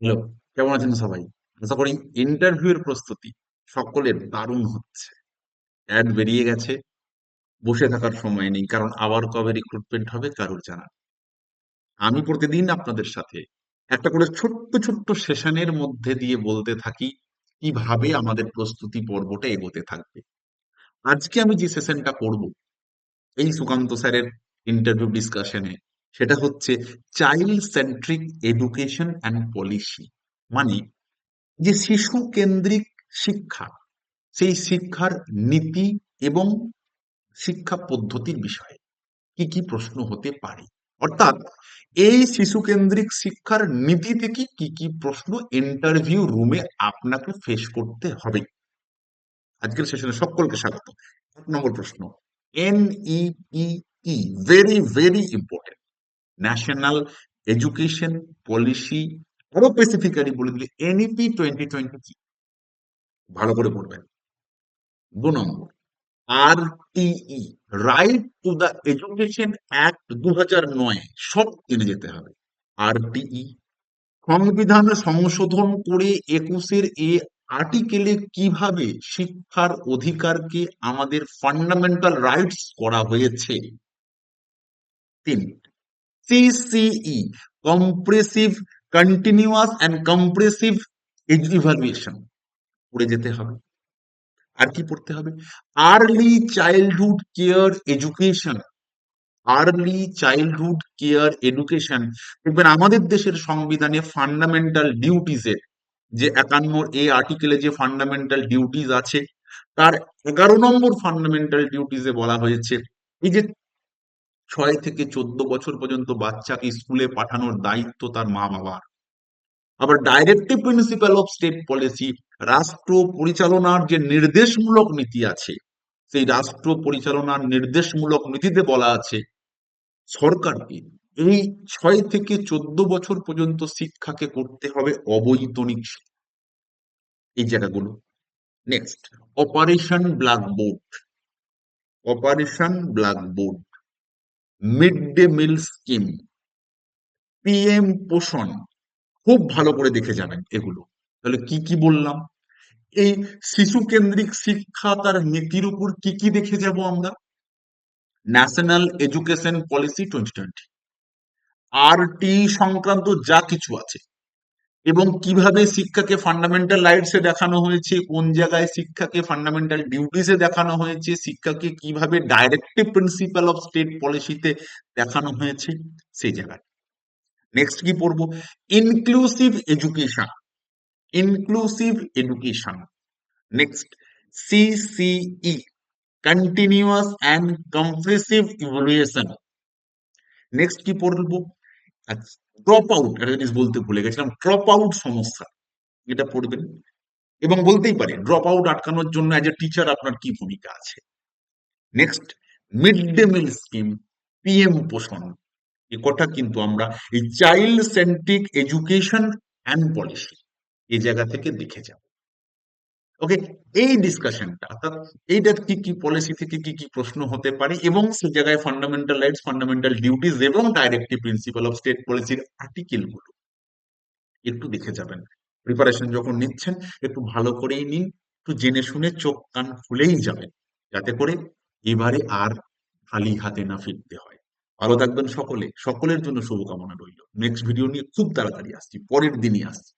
Hello, কেমন আছেন সবাই? আশা করি ইন্টারভিউ এর প্রস্তুতি সকলের দারুণ হচ্ছে। অ্যাড বেরিয়ে গেছে, বসে থাকার সময় নেই, কারণ আবার কবে রিক্রুটমেন্ট হবে কারোর জানা আমি প্রতিদিন আপনাদের সাথে একটা করে ছোট্ট ছোট্ট সেশনের মধ্যে দিয়ে বলতে থাকি, কীভাবে আমাদের প্রস্তুতি পর্বটা এগোতে থাকবে। আজকে আমি যে সেশনটা করব, এই সুকান্ত স্যারের ইন্টারভিউ ডিসকাশনে সেটা হচ্ছে child centric education and policy মানে যে শিশু কেন্দ্রিক শিক্ষা, সেই শিক্ষার নীতি এবং শিক্ষা পদ্ধতির বিষয়ে কি কি প্রশ্ন হতে পারে? অর্থাৎ এই শিশু কেন্দ্রিক শিক্ষার নীতি থেকে কি কি প্রশ্ন ইন্টারভিউ রুমে আপনাকে ফেস করতে হবে? আজকের সেশনে সকলকে স্বাগত। এক নম্বর প্রশ্ন এনইপিই very very important national education policy আরও স্পেসিফিক্যালি বলে দিলে এনইপি টোয়েন্টি টোয়েন্টি কি ভালো করে পড়বেন। দু নম্বর RTE right to the education act দু হাজার নয়, সব জেনে যেতে হবে। আরটিই সংবিধান সংশোধন করে একুশের এ আর্টিকেলে কীভাবে শিক্ষার অধিকারকে আমাদের ফান্ডামেন্টাল রাইটস করা হয়েছে। তিন CCE comprehensive continuous and comprehensive evaluation পড়ে যেতে হবে। আর কি পড়তে হবে? Early childhood care education early childhood care education দেখবেন আমাদের দেশের সংবিধানে ফান্ডামেন্টাল ডিউটিজের যে একান্ন এ আর্টিকেলে যে ফান্ডামেন্টাল ডিউটিজ আছে, তার এগারো নম্বর ফান্ডামেন্টাল ডিউটিজে বলা হয়েছে, এই যে ছয় থেকে চোদ্দ বছর পর্যন্ত বাচ্চাকে স্কুলে পাঠানোর দায়িত্ব তার মা বাবার। আবার directive principle of state policy রাষ্ট্র পরিচালনার যে নির্দেশমূলক নীতি আছে, সেই রাষ্ট্র পরিচালনার নির্দেশমূলক নীতিতে বলা আছে, সরকারকে এই ছয় থেকে চোদ্দ বছর পর্যন্ত শিক্ষাকে করতে হবে অবৈতনিক। এই জায়গাগুলো। Next operation blackboard operation blackboard mid day meal scheme PM Poshan খুব ভালো করে দেখে যাবেন এগুলো। তাহলে কি কি বললাম? এই শিশু কেন্দ্রিক শিক্ষা তার নীতির উপর কি কি দেখে যাব আমরা? National education policy twenty twenty R T সংক্রান্ত যা কিছু আছে এবং কীভাবে শিক্ষাকে ফান্ডামেন্টাল রাইটসে দেখানো হয়েছে, কোন জায়গায় শিক্ষাকে ফান্ডামেন্টাল ডিউটিসে দেখানো হয়েছে, শিক্ষাকে কীভাবে ডাইরেক্টিভ প্রিন্সিপাল অফ স্টেট পলিসিতে দেখানো হয়েছে, সেই জায়গায় নেক্সট কি পড়ব? Inclusive education inclusive education next CCE continuous and comprehensive evaluation next কি পড়ব? ড্রপ আউট একটা জিনিস বলতে ভুলে গেছিলাম ড্রপ আউট সমস্যা। এটা পড়বেন। এবং বলতেই ড্রপ আউট আটকানোর জন্য অ্যাজ এ টিচার আপনার কি ভূমিকা আছে? Next mid day meal scheme PM Poshan. এ কথা কিন্তু আমরা, এই child centric education and policy এই জায়গা থেকে দেখে যাব। ওকে এই ডিসকাশনটা অর্থাৎ এইটা কি কি পলিসি থেকে কি কি প্রশ্ন হতে পারে এবং সে জায়গায় ফান্ডামেন্টাল রাইটস ফান্ডামেন্টাল ডিউটিস এবং ডাইরেক্টিভ প্রিন্সিপাল অফ স্টেট পলিসির আর্টিকেলগুলো একটু দেখে যাবেন। প্রিপারেশন যখন নিচ্ছেন, একটু ভালো করেই নিন, একটু জেনে শুনে চোখ, কান খুলেই যাবেন, যাতে করে এবারে আর খালি হাতে না ফিরতে হয়। ভালো থাকবেন সকলে। সকলের জন্য শুভকামনা রইল। নেক্সট ভিডিও নিয়ে খুব তাড়াতাড়ি আসছি। পরের দিনই আসছি।